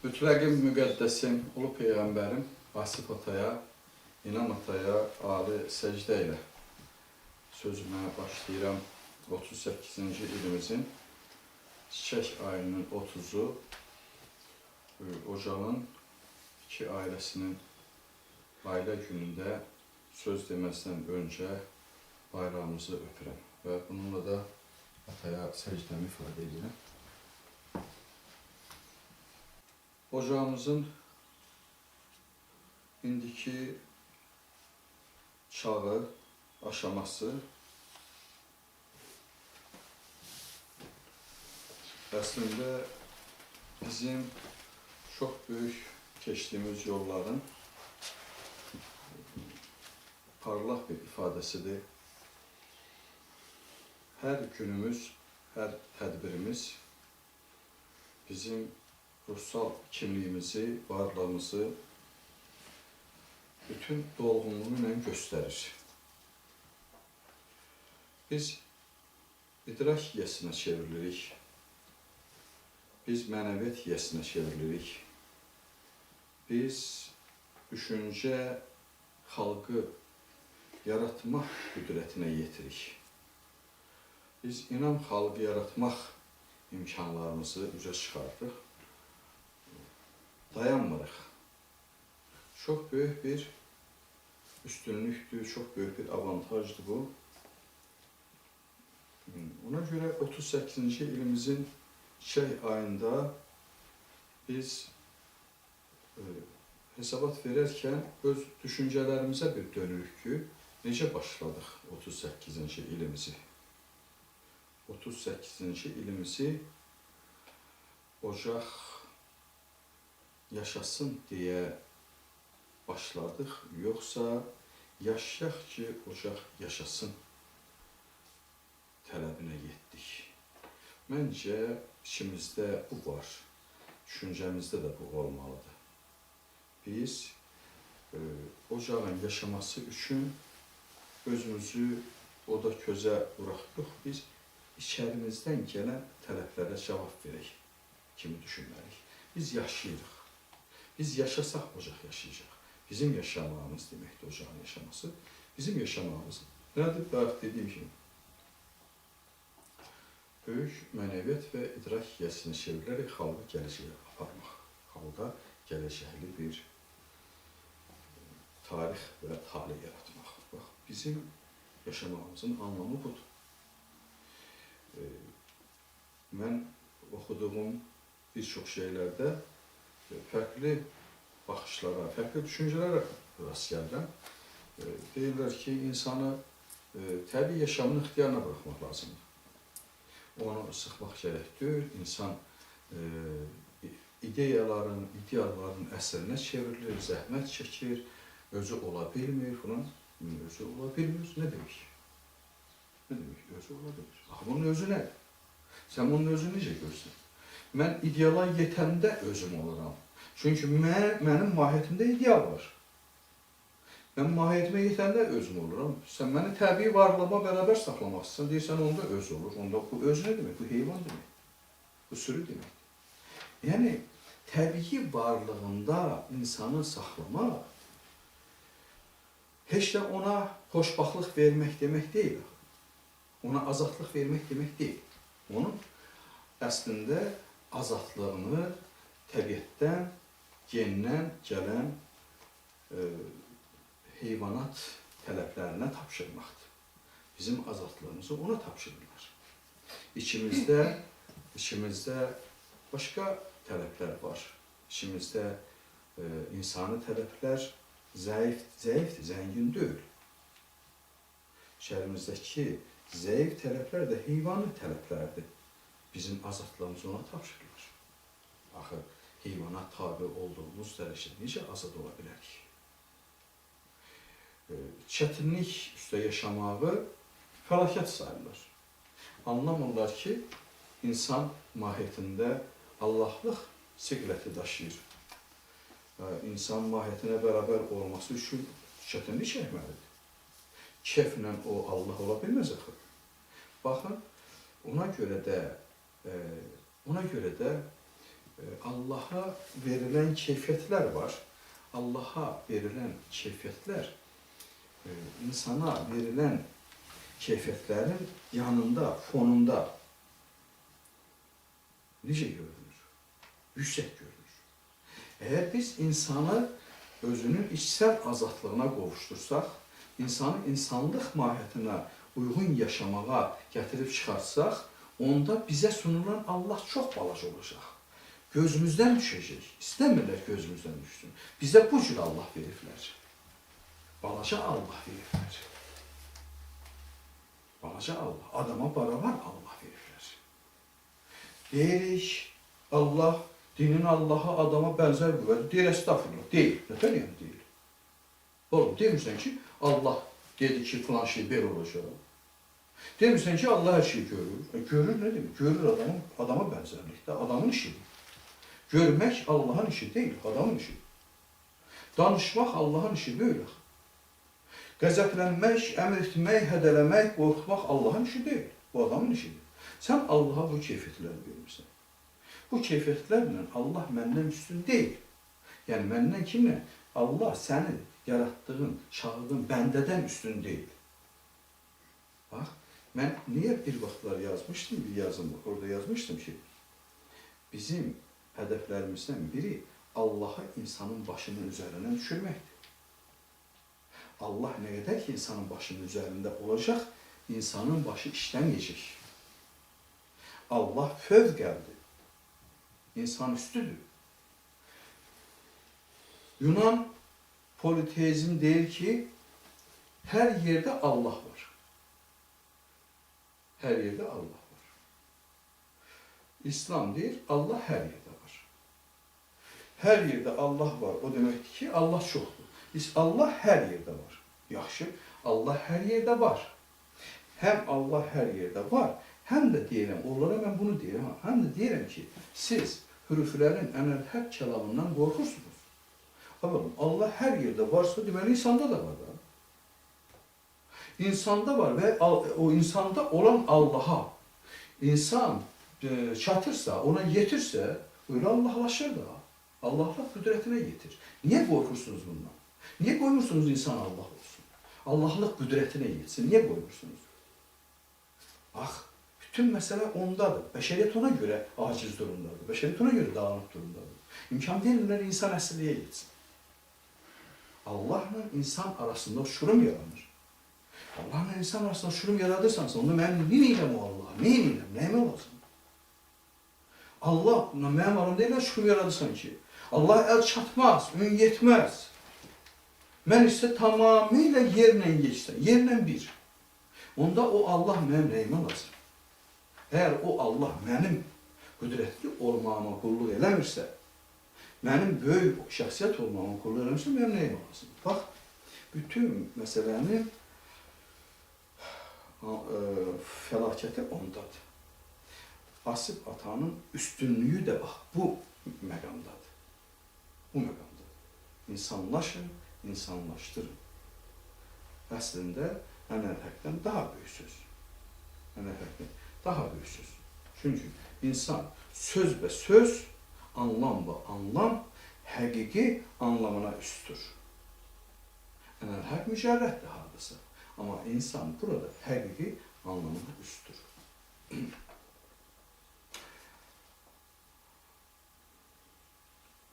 Mütləqin müqəddəsim, ulu peyğəmbərim Asif ataya, İnam ataya ali səcdə ilə sözümə başlayıram. 38-ci ilimizin çiçək ayının 30-u e, ocağın iki ailəsinin ailə günündə söz deməzdən öncə bayrağımızı öpürəm və bununla da ataya səcdəmi ifadə edirəm. Ocağımızın indiki çağı, aşaması əslində bizim çox böyük keçdiyimiz yolların parlaq bir ifadəsidir. Hər günümüz, hər tədbirimiz bizim ruhsal kimliyimizi, varlığımızı bütün dolğunluğu ilə göstərir. Biz idrak yəsinə çevrilirik. Biz mənəviyyat yəsinə çevrilirik. Biz düşüncə xalqı yaratmaq qüdrətinə yetirik. Biz inam xalqı yaratmaq imkanlarımızı üzə çıxardıq. Dayanmırıq. Çox böyük bir üstünlükdür, çox böyük bir avantajdır bu. Ona görə 38-ci ilimizin çiçək ayında biz e, hesabat verərkən öz düşüncələrimizə bir dönürük ki, necə başladıq 38-ci ilimizi. 38-ci ilimizi ocaq yaşasın deyə başladıq, yoxsa yaşayaq ki, ocaq yaşasın tələbinə yetdik. Məncə içimizdə bu var, düşüncəmizdə də bu olmalıdır. Biz e, ocağın yaşaması üçün özümüzü oda közə buraxdıq. Biz içərimizdən gələn tələblərə cavab verək kimi düşünməliyik. Biz yaşayırıq. Biz yaşasaq ocaq yaşayacaq. Bizim yaşamağımız deməkdir ocağın yaşaması. Bizim yaşamağımız nədir? Bayaq dediyim kimi böyük mənəviyyat və idrak yəsinə çevrilərək xalqı gələcəyə aparmaq. Xalqa gələcəkli bir e, tarix və tali yaratmaq. Bax, bizim yaşamağımızın anlamı budur. E, mən oxuduğum bir çox şeylərdə e, fərqli baxışlara, fərqli düşüncələrə rast gəlirəm. E, Deyirlər ki, insanı e, təbii yaşamını ixtiyarına buraxmaq lazımdır. Onu sıxmaq gərək deyil. İnsan e, ideyaların, idealların əsrinə çevrilir, zəhmət çəkir, özü ola bilmir falan. Özü ola bilmir, nə demək? Nə demək? Özü ola bilmir. Axı bunun özü nədir? Sən bunun özünü necə görsən? Mən ideala yetəndə özüm oluram. Çünki mən, mənim mahiyyətimdə ideal var. Mən mahiyyətimə yetəndə özüm oluram. Sən məni təbii varlığıma bərabər saxlamaq istəyirsən, deyirsən onda öz olur. Onda bu öz nə demək? Bu heyvan demək. Bu sürü demək. Yəni təbii varlığında insanı saxlamaq heç də ona xoşbaxtlıq vermək demək deyil. Ona azadlıq vermək demək deyil. Onun əslində azadlığını təbiətdən, gendən gələn e, heyvanat tələblərinə tapşırmaqdır. Bizim azadlığımızı ona tapşırırlar. İçimizdə, içimizdə başqa tələblər var. İçimizdə e, insani tələblər zəif, zəifdir, zəngin deyil. İçərimizdəki zəif tələblər də heyvani tələblərdir. Bizim azadlığımızı ona tapşırırlar. Axı heyvana tabi olduğumuz dərəcədə necə azad ola bilərik? E, çətinlik üstə yaşamağı fəlakət sayırlar. Anlamırlar ki, insan mahiyyətində Allahlıq siqləti daşıyır. E, İnsan mahiyyətinə bərabər olması üçün çətinlik çəkməlidir. Keflə o Allah ola bilməz axı. Baxın, ona görə də ona görə də e, Allah'a verilen keyfiyetler var. Allah'a verilen keyfiyetler e, insana verilen keyfiyetlerin yanında, fonunda nice görünür? Yüksek görünür. Eğer biz insanı özünün içsel azatlığına qovuştursak, insanı insanlıq mahiyyətinə uyğun yaşamağa gətirib çıxarsaq, onda bizə sunulan Allah çox balaca olacaq. Gözümüzdən düşəcək. İstəmirlər gözümüzdən düşsün. Bizə bu cür Allah veriblər. Balaca Allah veriblər. Balaca Allah. Adama baravar Allah veriblər. Deyirik, Allah, dinin Allah'a adama bənzər qüvvədir. Deyir, estağfurullah. Deyil. Nətər yəni deyil? Oğlum, demirsən ki, Allah dedi ki, filan şey belə olacaq. Demirsən ki, Allah hər şeyi görür. E, görür nə demək? Görür adamın, adama bənzərlikdə, adamın işidir. Görmək Allahın işi deyil, adamın işi. Danışmaq Allahın işi deyil. axı. Qəzəblənmək, əmr etmək, hədələmək, Allahın işi deyil. Bu adamın işidir. Sən Allaha bu keyfiyyətləri vermirsən. Bu keyfiyyətlərlə Allah məndən üstün deyil. Yəni məndən kimlə? Allah sənin yaratdığın, çağırdığın bəndədən üstün deyil. Bax, mən niyə bir vaxtlar yazmışdım, bir yazım orada yazmışdım ki, bizim hədəflərimizdən biri Allahı insanın başının üzərindən düşürməkdir. Allah nə qədər ki insanın başının üzərində olacaq, insanın başı işləməyəcək. Allah fövqəldir. İnsan üstüdür. Yunan politeizm deyir ki, hər yerdə Allah var. Hər yerdə Allah var. İslam deyir, Allah hər yerdə var. Hər yerdə Allah var, o deməkdir ki, Allah. Biz Allah hər yerdə var. Yaxşı, Allah hər yerdə var. Həm Allah hər yerdə var, həm də deyirəm, onlara mən bunu deyirəm, həm də deyirəm ki, siz hüruflərin ənəl-həq kəlamından qorxursunuz. Anladım. Allah hər yerdə varsa, deməli insanda da var da. İnsanda var al- o insanda olan Allaha insan e, çatırsa, ona yetirsə, öyle Allahlaşır da. Allahla qüdrətinə yetir. Niyə qorxursunuz bundan? Niyə qoymursunuz insan Allah olsun? Allahlıq qüdrətinə yetsin. Niyə qoymursunuz? Bax, bütün məsələ ondadır. Bəşəriyyət ona görə aciz durumdadır. Bəşəriyyət ona görə dağınıq durumdadır. İmkan verirlər insan əsliyə yetsin. Allahla insan arasında uçurum yaranır. Allahla insan arasında uçurum yaradırsansa onda mən nə edirəm o Allaha? Nə edirəm? Nəyimə olasın? Allah, mənim aramda elə şükür yaradırsan ki, Allah əl çatmaz, ün yetməz. Mən isə tamamilə yerlə yeksən, yerlə bir. Onda o Allah mənim nəyimə lazım? Əgər o Allah mənim qüdrətli olmağıma qulluq eləmirsə, mənim böyük şəxsiyyət olmağıma qulluq eləmirsə, mənim nəyimə lazım? Bax, bütün məsələni fəlakəti ondadır. Asif atanın üstünlüyü də bax bu məqamdadır. Bu məqamdadır. İnsanlaşın, insanlaşdırın. Əslində ənəl həqdən daha böyük söz. Ənəl daha böyük söz. Çünki insan söz və söz, anlam və anlam həqiqi anlamına üstdür. Ənəl həq mücərrətdir hardasa. Amma insan burada həqiqi anlamına üstdür.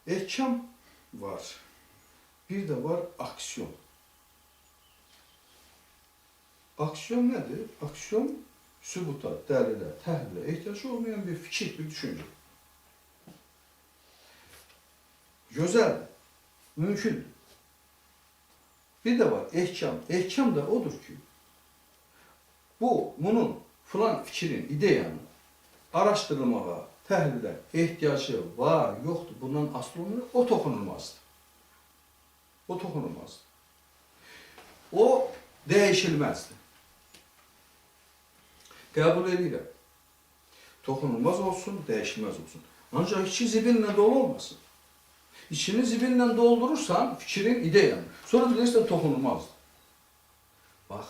Ehkam var. Bir de var aksiyon. Aksiyon nedir? Aksiyon sübuta, dəlillə, təhlilə ehtiyacı olmayan bir fikir, bir düşünce. Güzel, mümkün. Bir de var ehkam. Ehkam da odur ki, bu, bunun filan fikrin, ideyanın araşdırılmağa, təhlilə ehtiyacı var, yoxdur, bundan asılı olmur, o toxunulmazdır. O toxunulmazdır. O dəyişilməzdir. Qəbul edirəm. Toxunulmaz olsun, dəyişilməz olsun. Ancaq içi zibillə dolu olmasın. İçini zibillə doldurursan fikrin, ideyanı. Sonra bilirsən toxunulmazdır. Bax,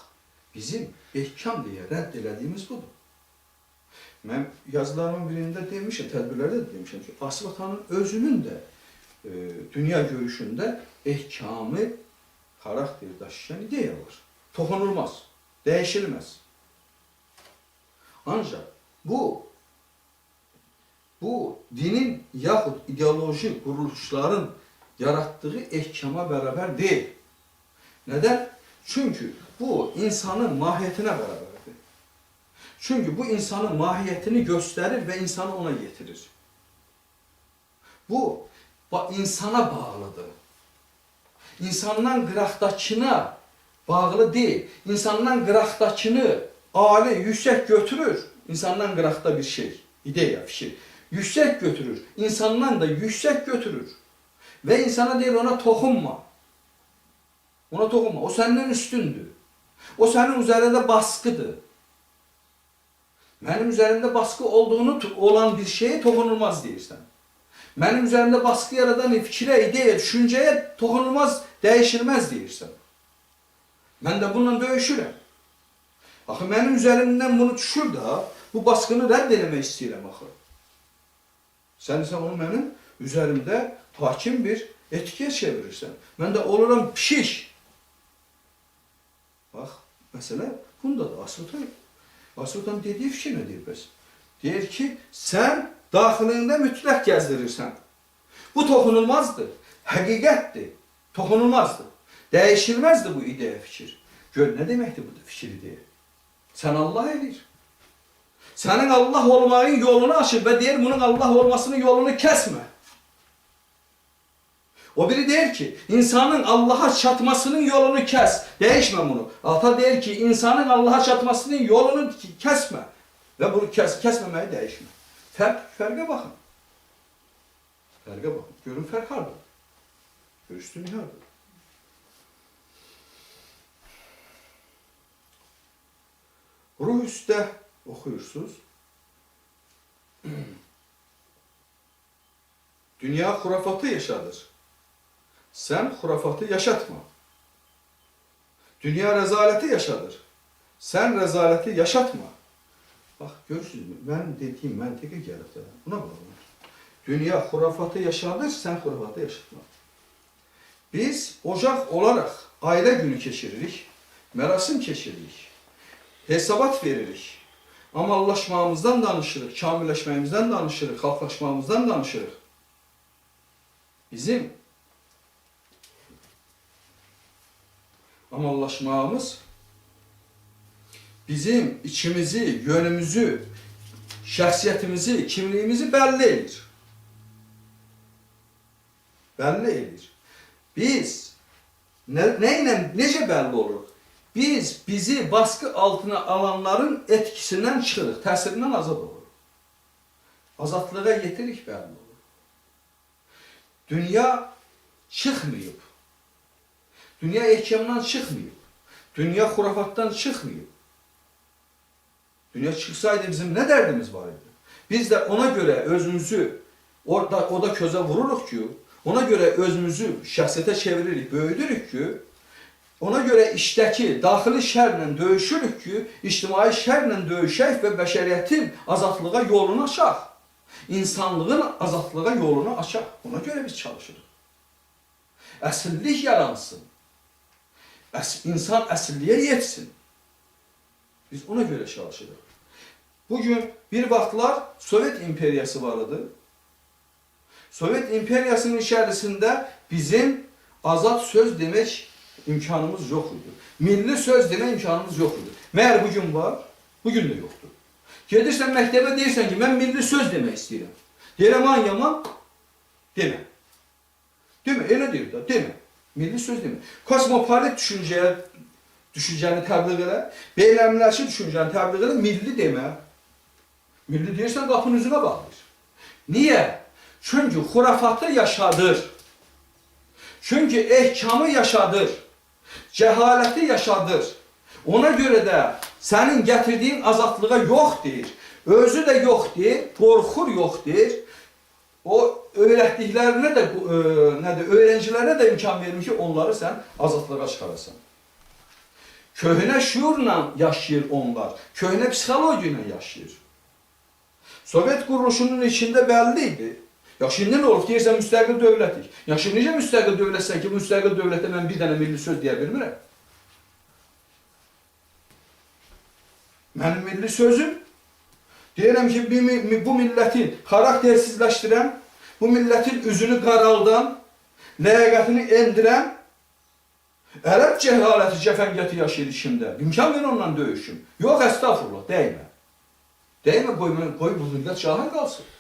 bizim ehkam deyə rədd elədiyimiz budur. Mən yazılarımın birində demişəm, tədbirlərdə də demişəm ki, atanın özünün də e, dünya görüşündə ehkamı xarakter daşıyan ideya var. Toxunulmaz, dəyişilməz. Ancaq bu bu dinin yaxud ideoloji quruluşların yaratdığı ehkama bərabər deyil. Neden? Çünkü bu insanın mahiyetine beraberdir. Çünkü bu insanın mahiyetini gösterir ve insanı ona getirir. Bu insana bağlıdır. İnsandan qıraqdakına bağlı değil. İnsandan qıraqdakını ali, yüksek götürür. İnsandan qıraqda bir şey, ideya, fikir. Yüksek götürür. İnsandan da yüksek götürür. Ve insana değil ona toxunma. Ona dokunma. O senden üstündür. O senin üzerinde baskıdır. Benim üzerimde baskı olduğunu olan bir şeye dokunulmaz deyirsən. Benim üzerimde baskı yaratan fikre, ideye, düşünceye dokunulmaz, değişilmez deyirsən. Ben de bununla döyüşürəm. Axı benim üzerimden bunu düşür da, bu baskını rədd eləmək istəyirəm. Sən ise onu benim üzerimde hakim bir etkiye çevirirsən. Ben de olurum pişiş. Bax, məsələ bundadır. Asıltan, Asıltan dediyi fikir nə deyir bəs? Deyir ki, sən daxilində mütləq gəzdirirsən. Bu toxunulmazdır, həqiqətdir, toxunulmazdır. Dəyişilməzdir bu ideya fikir. Gör, nə deməkdir bu fikir ideya? Sən Allah edir. Sənin Allah olmağın yolunu açır və deyir, bunun Allah olmasının yolunu kəsmə. O biri der ki insanın Allah'a çatmasının yolunu kes. Değişme bunu. Ata der ki insanın Allah'a çatmasının yolunu kesme. Ve bunu kes, kesmemeyi değişme. Fark, farka bakın. Farka bakın. Görün fark harbi. Görüştüğün harbi. Ruh üstte okuyursunuz. Dünya hurafatı yaşadır. Sen hurafatı yaşatma. Dünya rezaleti yaşadır. Sen rezaleti yaşatma. Bak görürsünüz mü? Ben dediğim mentike gelip de buna bağlı. Dünya hurafatı yaşadır, sen hurafatı yaşatma. Biz ocak olarak aile günü geçiririk, merasim geçiririk, hesabat veririk. Amallaşmamızdan danışırıq, kamilleşmemizden danışırıq, halklaşmamızdan danışırıq. Bizim amallaşmamız bizim içimizi, yönümüzü, şəxsiyyətimizi, kimliyimizi bəlli edir. Bəlli edir. Biz nə, nə ilə, necə bəlli oluruq? Biz bizi baskı altına alanların etkisindən çıxırıq, təsirindən azad oluruq. Azadlığa yetirik bəlli olur. Dünya çıxmayıb. Dünya ehkamdan çıxmayıb. Dünya xurafatdan çıxmayıb. Dünya çıxsaydı bizim nə dərdimiz var idi? Biz də ona görə özümüzü orada o da közə vururuq ki, ona görə özümüzü şəxsiyyətə çeviririk, böyüdürük ki, ona görə işdəki daxili şərlə döyüşürük ki, ictimai şərlə döyüşək və bəşəriyyətin azadlığa yolunu açaq. İnsanlığın azadlığa yolunu açaq. Ona görə biz çalışırıq. Əsillik yaransın. Əs insan əsilliyə yetsin. Biz ona görə çalışırıq. Bugün bir vaxtlar Sovet imperiyası var idi. Sovet imperiyasının içərisində bizim azad söz demək imkanımız yox idi. Milli söz demək imkanımız yox idi. Məyər bugün var? Bugün də yoxdur. Gedirsən məktəbə deyirsən ki, mən milli söz demək istəyirəm. Deyirəm, an yaman, demə. Demə, elə deyir də, demə. Milli söz demə. Kosmopolit düşüncəyə düşüncəni təbliğ elə, beyləmləşi düşüncəni təbliğ elə, milli demə. Milli deyirsən qapının üzünə bağlayır. Niyə? Çünki xurafatı yaşadır. Çünki ehkamı yaşadır. Cəhaləti yaşadır. Ona görə də sənin gətirdiyin azadlığa yox deyir. Özü də yox deyir, qorxur yox deyir. O öyrətdiklərinə də e, nədir, öyrəncilərə də imkan vermiş ki, onları sən azadlığa çıxarasan. Köhnə şuurla yaşayır onlar. Köhnə psixologiya ilə yaşayır. Sovet quruluşunun içində bəlli. Yaxşı, indi nə olub? Deyirsən müstəqil dövlətik. Yaxşı, necə müstəqil dövlətsən ki, müstəqil dövlətə mən bir dənə milli söz deyə bilmirəm? Mənim milli sözüm deyirəm ki, bu milləti xaraktersizləşdirəm, bu millətin üzünü qaraldan, ləyaqətini endirəm, ərəb cəhaləti, cəfəngəti yaşayır içimdə. İmkan ver onunla döyüşüm. Yox, əstəğfurullah, dəymə. Dəymə, qoy, qoy bu millət cahil qalsın.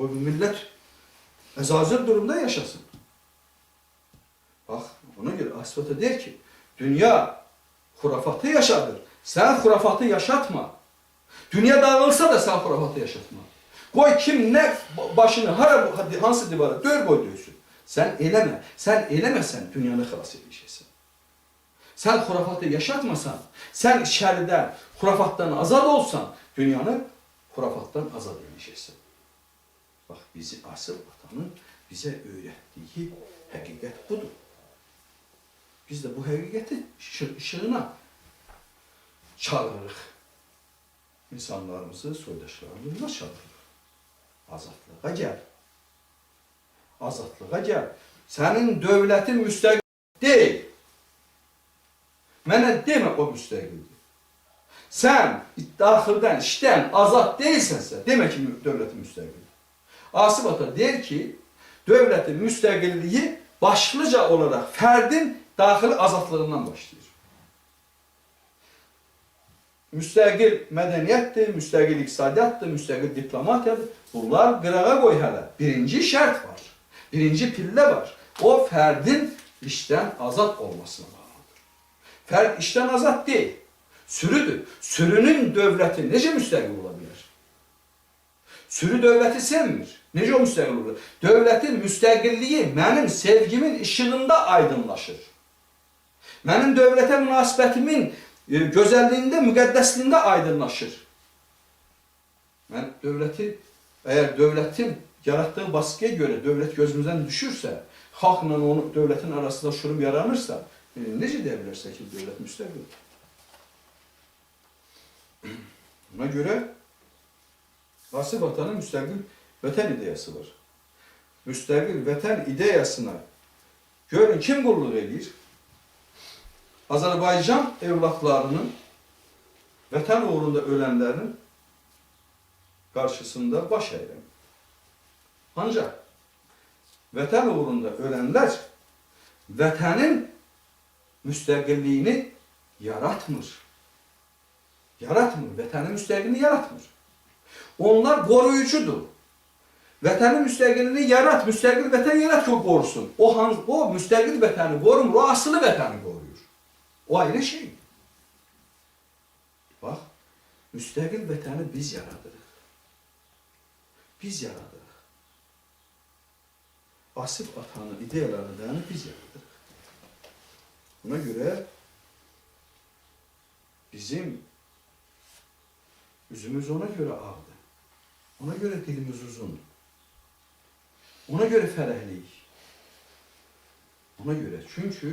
Qoy bu millət əzazir durumda yaşasın. Bax, ona görə Asfata deyir ki, dünya xurafatı yaşadır. Sən xurafatı yaşatma. Dünya dağılsa da sən xurafatı yaşatma. Qoy kim nə başını hara hansı divara dör qoy döysün. Sən eləmə. Sən eləməsən dünyanı xilas edəcəksən. Sən xurafatı yaşatmasan, sən şərdən, xurafatdan azad olsan, dünyanı xurafatdan azad edəcəksən. Bax, bizi asıl atanın bizə öyrətdiyi həqiqət budur. Biz də bu həqiqəti işı- işığına çağırırıq. İnsanlarımızı, soydaşlarımızı çağırırıq. Azadlığa gəl. Azadlığa gəl. Sənin dövlətin müstəqil deyil. Mənə demə o müstəqildir. Sən daxildən, işdən azad deyilsənsə, demə ki, dövlətin müstəqildir. Asif Ata deyir ki, dövlətin müstəqilliyi başlıca olaraq fərdin daxili azadlığından başlayır. Müstəqil mədəniyyətdir, müstəqil iqtisadiyyatdır, müstəqil diplomatiyadır. Bunlar qırağa qoy hələ. Birinci şərt var. Birinci pillə var. O fərdin işdən azad olmasına bağlıdır. Fərd işdən azad deyil. Sürüdür. Sürünün dövləti necə müstəqil ola bilər? Sürü dövləti sevmir. Necə o müstəqil olur? Dövlətin müstəqilliyi mənim sevgimin işığında aydınlaşır. Mənim dövlətə münasibətimin e, gözəlliyində, müqəddəsliyində aydınlaşır. Mən dövləti, əgər dövlətin yaratdığı baskıya görə dövlət gözümüzdən düşürsə, xalqla onu dövlətin arasında şurum yaranırsa, e, necə deyə bilərsə ki, dövlət müstəqildir? Buna görə Asif Atanın müstəqil vətən ideyası var. Müstəqil vətən ideyasına görün kim qulluq edir? Azərbaycan evlatlarının vətən uğrunda ölənlərin qarşısında baş əyirəm. Ancaq vətən uğrunda ölənlər vətənin müstəqilliyini yaratmır. Yaratmır. Vətənin müstəqilliyini yaratmır. Onlar qoruyucudur. Vətənin müstəqilliyini yarat, müstəqil vətən yarat ki, o qorusun. O, han, o müstəqil vətəni qorumur, o asılı vətəni qoruyur. O ayrı şey. Bax, müstəqil vətəni biz yaradırıq. Biz yaradırıq. Asif atanın ideyalarını biz yaradırıq. Buna görə bizim üzümüz ona görə ağdır. Ona görə dilimiz uzun. Ona görə fərəhliyik. Ona görə. Çünki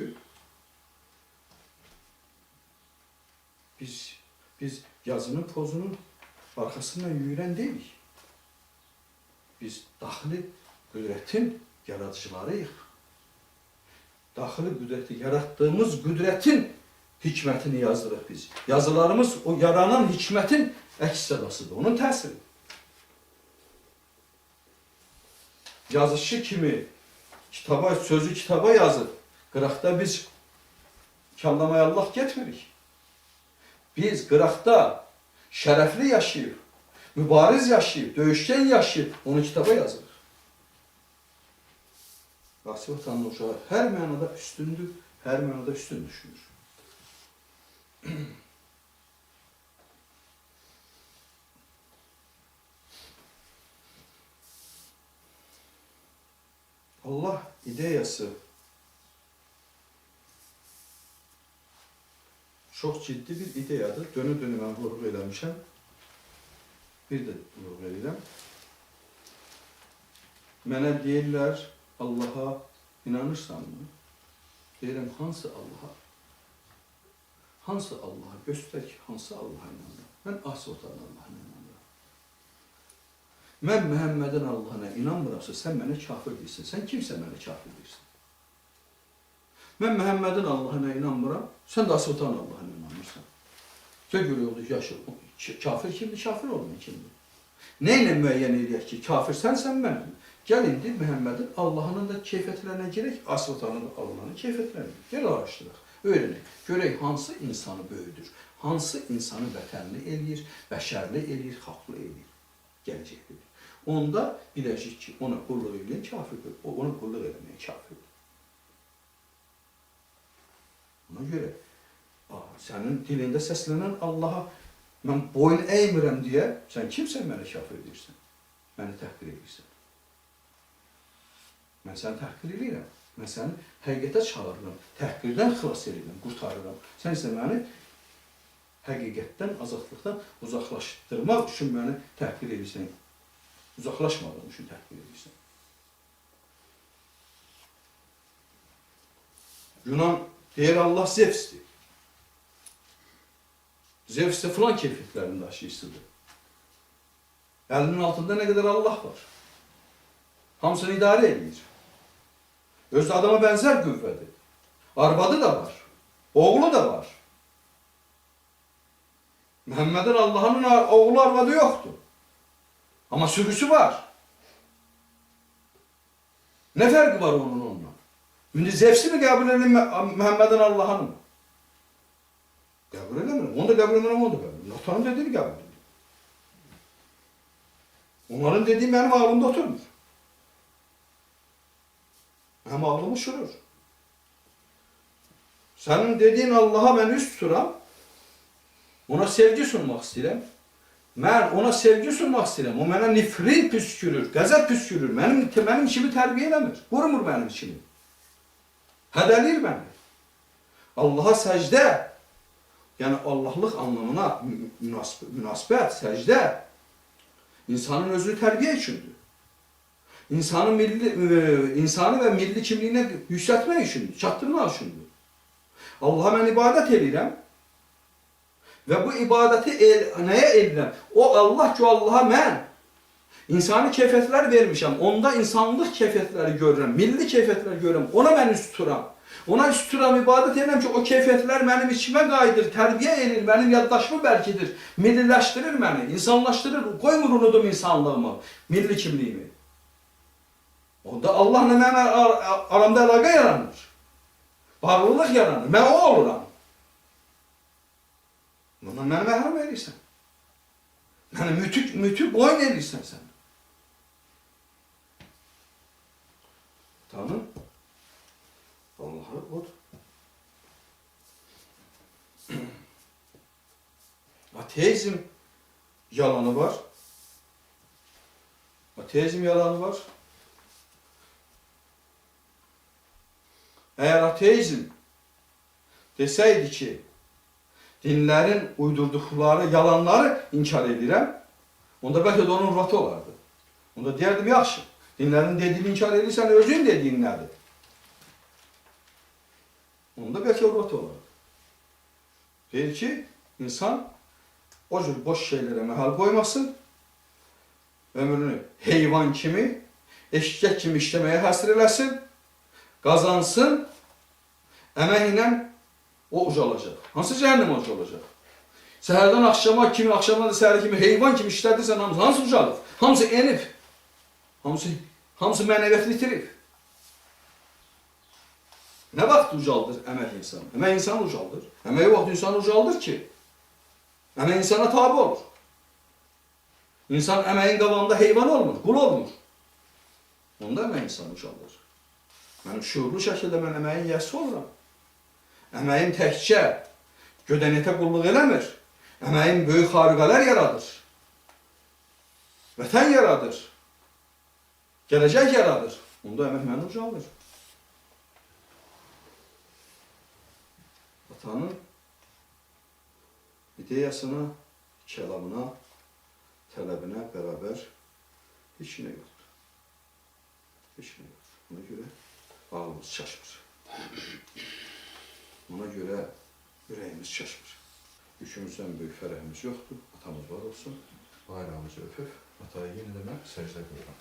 biz biz yazının pozunun arxasından yürüyən deyilik. Biz daxili qüdrətin yaradıcılarıyıq. Daxili qüdrəti yaratdığımız qüdrətin hikmətini yazdırıq biz. Yazılarımız o yaranan hikmətin əks onun təsiri. Yazışı kimi kitaba, sözü kitaba yazır. Qıraqda biz kallamaya Allah getmirik. Biz qıraqda şərəfli yaşayıb, mübariz yaşayıb, döyüşkən yaşayıb, onu kitaba yazırıq. Vasif Atanın uşağı hər mənada üstündür, hər mənada üstün düşünür. Allah ideyası çox ciddi bir ideyadır. Dönü-dönü mən vurğu eləmişəm. Bir vurğu edirəm. Mənə deyirlər, Allaha inanırsanmı? Deyirəm, hansı Allaha? Hansı Allaha? Göstər ki, hansı Allaha inanıram? Mən Asiyotanın Allahına inanıram. Mən Məhəmmədin Allahına inanmıramsa, sən mənə kafir deyirsən. Sən kimsən mənə kafir deyirsən? Mən Məhəmmədin Allahına inanmıram, sən də Asıltan Allahına inanmırsan. Görə oldu yaşıl. Kafir kimdir? Kafir olmayan kimdir? Ne ilə müəyyən edək ki, kafir sənsən mənim. Gəl indi Məhəmmədin Allahının da keyfiyyətlərinə girək, Asıltanın da Allahının keyfiyyətlərinə. Gəl araşdıraq, öyrənək. Görək hansı insanı böyüdür, hansı insanı vətənli eləyir, bəşərli eləyir, xalqlı eləyir, gələcəklidir. Onda biləcək ki, ona qulluq eləyən kafirdir, o ona qulluq eləməyən kafirdir. Ona görə aa, sənin dilində Allaha mən boyun əymirəm deyə sən kimsən mənə kafir deyirsən? Məni təhqir edirsən. Mən səni təhqir edirəm. Mən səni həqiqətə çağırıram, təhqirdən xilas edirəm, qurtarıram. Sən isə məni həqiqətdən, azadlıqdan uzaqlaşdırmaq üçün məni təhqir edirsən. Uzaqlaşmadığım üçün təhqir edirsən. Yunan deyir Allah Zevs'dir. Zevs de filan keyfiyyətlərin daşıyıcısıdır. Əlinin altında nə qədər Allah var. Hamısını idarə edir. Özü adama bənzər qüvvədir. Arvadı da var. Oğlu da var. Məhəmmədin Allah'ın oğlu arvadı yoxdur. Amma sürüsü var. Ne fərqi var onun onunla? İndi Zevs'i mi qəbul edin Məhəmmədin Allah'ını mı? Qəbul edəmirəm. Onu da qəbul edəmirəm, onu da qəbul edəmirəm. Atanın dediğini qəbul edirəm. Onların dediği benim ağlımda oturmur. Hem ağlımı uçurur. Senin dediğin Allah'a ben üst tuturam. Ona sevgi sunmak istedim. Ben ona sevgi sunmak istedim. O bana nifrin püskürür, gazet püskürür. Benim, benim içimi terbiye edemir. Vurmur benim içimi. Hədəliyir beni. Allah'a secde, yani Allah'lık anlamına mü- münasib- münasibət, secde, insanın özünü terbiye içindir. İnsanın milli, insanı ve milli kimliğine yükseltmek içindir, çattırmak içindir. Allah'a ben ibadet edirəm ve bu ibadeti el, neye edirəm? O Allah ki Allah'a ben insani keyfiyyətlər vermişəm. Onda insanlıq keyfiyyətləri görürəm, milli keyfiyyətlər görürəm. Ona mən üst tuturam. Ona üst tuturam, ibadət edirəm ki, o keyfiyyətlər mənim içimə qayıdır, tərbiyə edir, mənim yaddaşımı bəlkidir, milliləşdirir məni, insanlaşdırır, qoymur unudum insanlığımı, milli kimliyimi. Onda Allahla mənim ar- ar- aramda əlaqə yaranır. Bağlılıq yaranır. Mən o oluram. Buna mənə məhrum edirsən. Məni mütük, mütük boyun edirsən sən. Tanrım Allah'ı odur. Ateizm yalanı var. Ateizm yalanı var. Eğer ateizm deseydi ki dinlerin uydurdukları yalanları inkar edirəm, onda belki de onun ruhatı olardı. Onda derdim yaxşı. Dinlerin dediğini inkar edirsən, özün dediğin nədir? Onda o ruhatı olardı. Deyir ki, insan o cür boş şeylere məhəl qoymasın, ömrünü heyvan kimi, eşkək kimi işləməyə həsr eləsin, qazansın, əməklə o ucalacaq. Hansı cəhənnəm ucalacaq? Səhərdən axşama kimi, axşamdan da səhərə kimi heyvan kimi işlədirsən hamısı, hansı ucalır? Hamısı enib. Hamısı, hamısı mənəviyyatını itirib. Nə vaxt ucaldır əmək insanı? Əmək insanı ucaldır. Əmək vaxt insanı ucaldır ki, əmək insana tabi olur. İnsan əməyin qabağında heyvan olmur, qul olmur. Onda əmək insanı ucaldır. Mənim şuurlu şəkildə mən əməyin yəsi oluram. Əməyim təkcə gödənətə qulluq eləmir. Əməyim böyük xariqələr yaradır. Vətən yaradır. Gələcək yaradır. Onda əmək məni ucaldır. Atanın ideyasına, kəlamına, tələbinə bərabər heç nə yoxdur. Heç nə yoxdur. Ona görə ağlımız çaşmır. Buna görə ürəyimiz çaşmır. Üçümüzdən böyük fərəhimiz yoxdur. Atamız var olsun. Bayrağımızı öpüb ataya yenə də mən səcdə qoyuram.